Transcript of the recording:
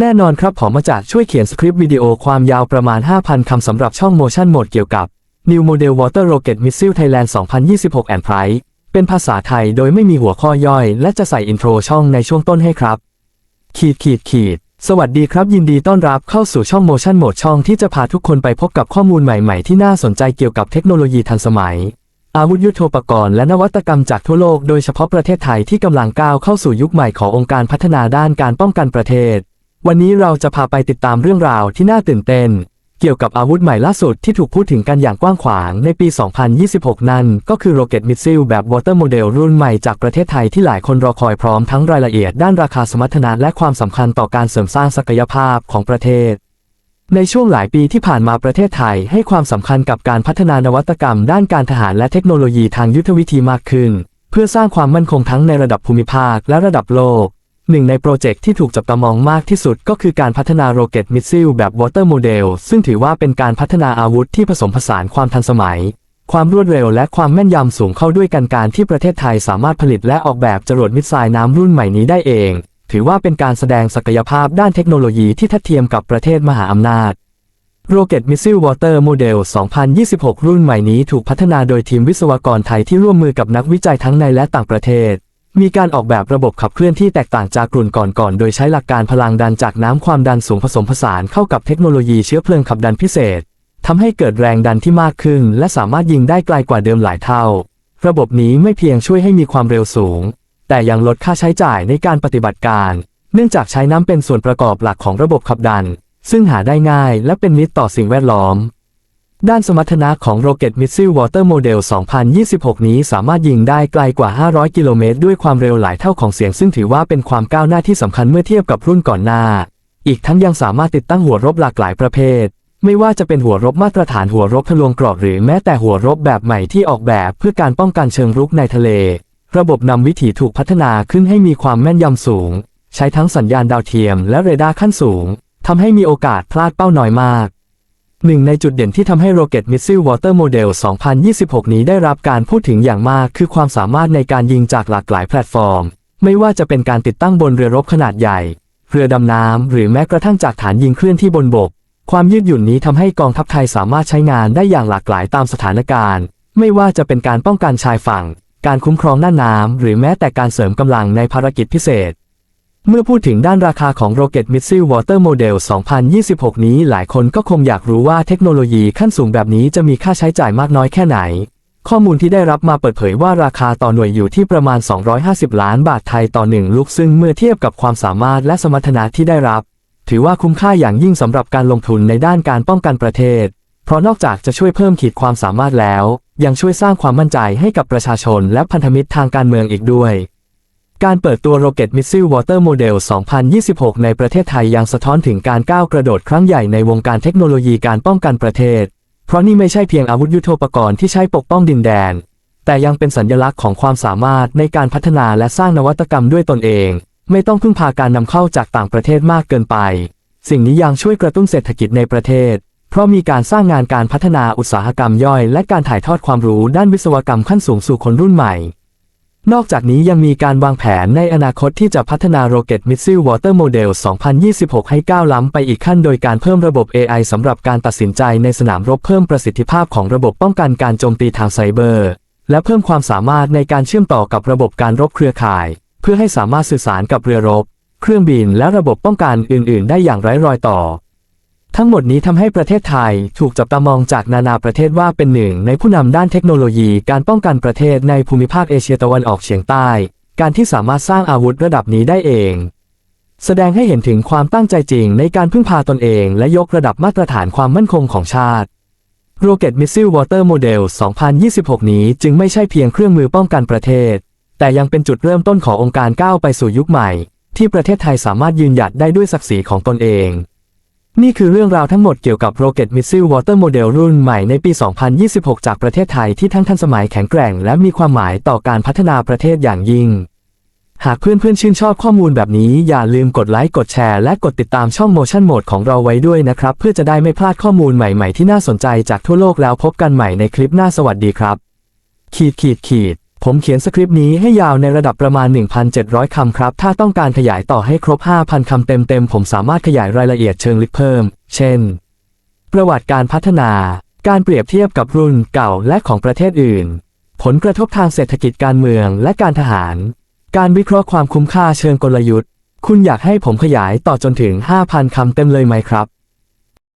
แน่นอนครับผมมาจากช่วยเขียนสคริปต์วิดีโอความยาวประมาณ 5,000 คำสำหรับช่อง Motion Mode เกี่ยวกับ New Model Water Rocket Missile Thailand 2026 and Price เป็นภาษาไทยโดยไม่มีหัวข้อย่อย และจะใส่อินโทรช่องในช่วงต้นให้ครับ ขีดขีดขีด สวัสดีครับ ยินดีต้อนรับเข้าสู่ช่อง Motion Mode ช่องที่จะพาทุกคนไปพบกับข้อมูลใหม่ ๆ ที่น่าสนใจเกี่ยวกับเทคโนโลยีทันสมัย อาวุธยุทโธปกรณ์และนวัตกรรมจากทั่วโลกโดยเฉพาะประเทศไทยที่กำลังก้าวเข้าสู่ยุคใหม่ขององค์การพัฒนาด้านการป้องกันประเทศ วันนี้เราจะพาไปติดตามเรื่องราวที่น่าตื่นเต้น เกี่ยวกับอาวุธใหม่ล่าสุดที่ถูกพูดถึงกันอย่างกว้างขวางในปี 2026 นั่นก็คือโรเก็ตมิสซิลแบบ Water Model รุ่นใหม่จากประเทศไทยที่หลายคนรอคอยพร้อมทั้งรายละเอียดด้านราคาสมรรถนะและความสำคัญต่อการเสริมสร้างศักยภาพของประเทศ ในช่วงหลายปีที่ผ่านมาประเทศไทยให้ความสำคัญกับการพัฒนานวัตกรรม ด้านการทหารและเทคโนโลยีทางยุทธวิธีมากขึ้น เพื่อสร้างความมั่นคงทั้งในระดับภูมิภาคและระดับโลก หนึ่งในโปรเจกต์ที่ถูกจับตามองมากที่สุดก็คือการพัฒนาโรเก็ตมิสซิลแบบ Water Model ซึ่งถือว่าเป็นการพัฒนาอาวุธที่ผสมผสานความทันสมัย ความรวดเร็วและความแม่นยำสูงเข้าด้วยกันการที่ประเทศไทยสามารถผลิตและออกแบบจรวดมิสไซล์น้ำรุ่นใหม่นี้ได้เอง ถือว่าเป็นการแสดงศักยภาพด้านเทคโนโลยีที่ทัดเทียมกับประเทศมหาอำนาจ Rocket Missile Water Model 2026 รุ่นใหม่นี้ถูกพัฒนาโดยทีมวิศวกรไทยที่ร่วมมือกับนักวิจัยทั้งในและต่างประเทศ มีการออกแบบระบบขับเคลื่อนที่แตกต่างจากกลุ่นก่อนๆ โดยใช้หลักการพลังดันจากน้ำความดันสูงผสมผสานเข้ากับเทคโนโลยีเชื้อเพลิงขับดันพิเศษทำให้เกิดแรงดันที่มากขึ้น และสามารถยิงได้ไกลกว่าเดิมหลายเท่า ระบบนี้ไม่เพียงช่วยให้มีความเร็วสูง แต่ยังลดค่าใช้จ่ายในการปฏิบัติการ เนื่องจากใช้น้ำเป็นส่วนประกอบหลักของระบบขับดัน ซึ่งหาได้ง่ายและเป็นมิตรต่อสิ่งแวดล้อม ด้านสมรรถนะของ Rocket Missile Water Model 2026 นี้สามารถยิงได้ไกลกว่า 500 กิโลเมตรด้วยความเร็วหลายเท่าของเสียง ซึ่งถือว่าเป็นความก้าวหน้าที่สำคัญเมื่อเทียบกับรุ่นก่อนหน้า อีกทั้งยังสามารถติดตั้งหัวรบหลากหลายประเภทไม่ว่าจะเป็นหัวรบมาตรฐานหัวรบทะลวงกรอบหรือแม้แต่หัวรบแบบใหม่ที่ออกแบบเพื่อการป้องกันเชิงรุกในทะเล ระบบนำวิถีถูกพัฒนาขึ้นให้มีความแม่นยำสูง ใช้ทั้งสัญญาณดาวเทียมและเรดาร์ขั้นสูงทำให้มีโอกาสพลาดเป้าน้อยมาก หนึ่งในจุดเด่นที่ทำให้ Rocket Missile Water Model 2026 นี้ได้รับการพูดถึงอย่างมาก คือความสามารถในการยิงจากหลากหลายแพลตฟอร์ม ไม่ว่าจะเป็นการติดตั้งบนเรือรบขนาดใหญ่ เรือดำน้ำหรือแม้กระทั่งจากฐานยิงเคลื่อนที่บนบก ความยืดหยุ่นนี้ทำให้กองทัพไทยสามารถใช้งานได้อย่างหลากหลายตามสถานการณ์ ไม่ว่าจะเป็นการป้องกันชายฝั่ง การคุ้มครองหน้าน้ำหรือแม้แต่การเสริมกำลังในภารกิจพิเศษ เมื่อพูดถึงด้านราคาของ Rocket Missile Water Model 2026 นี้หลายคนก็คงอยากรู้ว่าเทคโนโลยีขั้นสูงแบบนี้จะมีค่าใช้จ่ายมากน้อยแค่ไหน ข้อมูลที่ได้รับมาเปิดเผยว่าราคาต่อหน่วยอยู่ที่ประมาณ 250 ล้านบาทไทยต่อหนึ่งลูกซึ่งเมื่อเทียบกับความสามารถและสมรรถนะที่ได้รับ ถือว่าคุ้มค่าอย่างยิ่งสำหรับการลงทุนในด้านการป้องกันประเทศ เพราะนอกจากจะช่วยเพิ่มขีดความสามารถแล้ว ยังช่วยสร้างความมั่นใจให้กับประชาชนและพันธมิตรทางการเมืองอีกด้วย การเปิดตัว Rocket Missile Water Model 2026 ในประเทศไทยยังสะท้อนถึงการก้าวกระโดดครั้งใหญ่ในวงการเทคโนโลยีการป้องกันประเทศ เพราะนี่ไม่ใช่เพียงอาวุธยุทโธปกรณ์ที่ใช้ปกป้องดินแดน แต่ยังเป็นสัญลักษณ์ของความสามารถในการพัฒนาและสร้างนวัตกรรมด้วยตนเอง ไม่ต้องพึ่งพาการนำเข้าจากต่างประเทศมากเกินไป สิ่งนี้ยังช่วยกระตุ้นเศรษฐกิจในประเทศ เพราะมีการสร้างงานการพัฒนาอุตสาหกรรมย่อย และการถ่ายทอดความรู้ด้านวิศวกรรมขั้นสูงสู่คนรุ่นใหม่ นอกจากนี้ยังมีการวางแผนในอนาคตที่จะพัฒนา Rocket Missile Water Model 2026 ให้ก้าวล้ำไปอีกขั้นโดยการเพิ่มระบบ AI สำหรับการตัดสินใจในสนามรบเพิ่มประสิทธิภาพของระบบป้องกันการโจมตีทางไซเบอร์ และเพิ่มความสามารถในการเชื่อมต่อกับระบบการรบเครือข่าย เพื่อให้สามารถสื่อสารกับเรือรบ เครื่องบินและระบบป้องกันอื่น ๆ ได้อย่างไร้รอยต่อ ทั้งหมดนี้ทำให้ประเทศไทยถูกจับตามองจากนานาประเทศว่าเป็นหนึ่ง ในผู้นำด้านเทคโนโลยีการป้องกันประเทศในภูมิภาคเอเชียตะวันออกเฉียงใต้ การที่สามารถสร้างอาวุธระดับนี้ได้เอง แสดงให้เห็นถึงความตั้งใจจริงในการพึ่งพาตนเองและยกระดับมาตรฐานความมั่นคงของชาติ Rocket Missile Water Model 2026 นี้จึงไม่ใช่เพียงเครื่องมือป้องกันประเทศ แต่ยังเป็นจุดเริ่มต้นขององค์การก้าวไปสู่ยุคใหม่ ที่ประเทศไทยสามารถยืนหยัดได้ด้วยศักดิ์ศรีของตนเอง นี่คือเรื่องราวทั้งหมดเกี่ยวกับ Rocket Missile Water Model รุ่นใหม่ในปี 2026 จากประเทศไทยที่ทั้งทันสมัยแข็งแกร่ง และมีความหมายต่อการพัฒนาประเทศอย่างยิ่ง หากเพื่อนๆชื่นชอบข้อมูลแบบนี้อย่าลืมกดไลค์ กดแชร์ และกดติดตามช่อง Motion Mode ของเราไว้ด้วยนะครับ เพื่อจะได้ไม่พลาดข้อมูลใหม่ๆที่น่าสนใจจากทั่วโลกแล้วพบกันใหม่ในคลิปหน้าสวัสดีครับ ขีดขีดขีด ผมเขียนสคริปต์นี้ให้ยาวในระดับประมาณ 1,700 คำครับ ถ้าต้องการขยายต่อให้ครบ 5,000 คำเต็มๆ ผมสามารถขยายรายละเอียดเชิงลึกเพิ่ม เช่น ประวัติการพัฒนา การเปรียบเทียบกับรุ่นเก่าและของประเทศอื่น ผลกระทบทางเศรษฐกิจการเมืองและการทหาร การวิเคราะห์ความคุ้มค่าเชิงกลยุทธ์ คุณอยากให้ผมขยายต่อจนถึง 5,000 คำเต็มเลยไหมครับ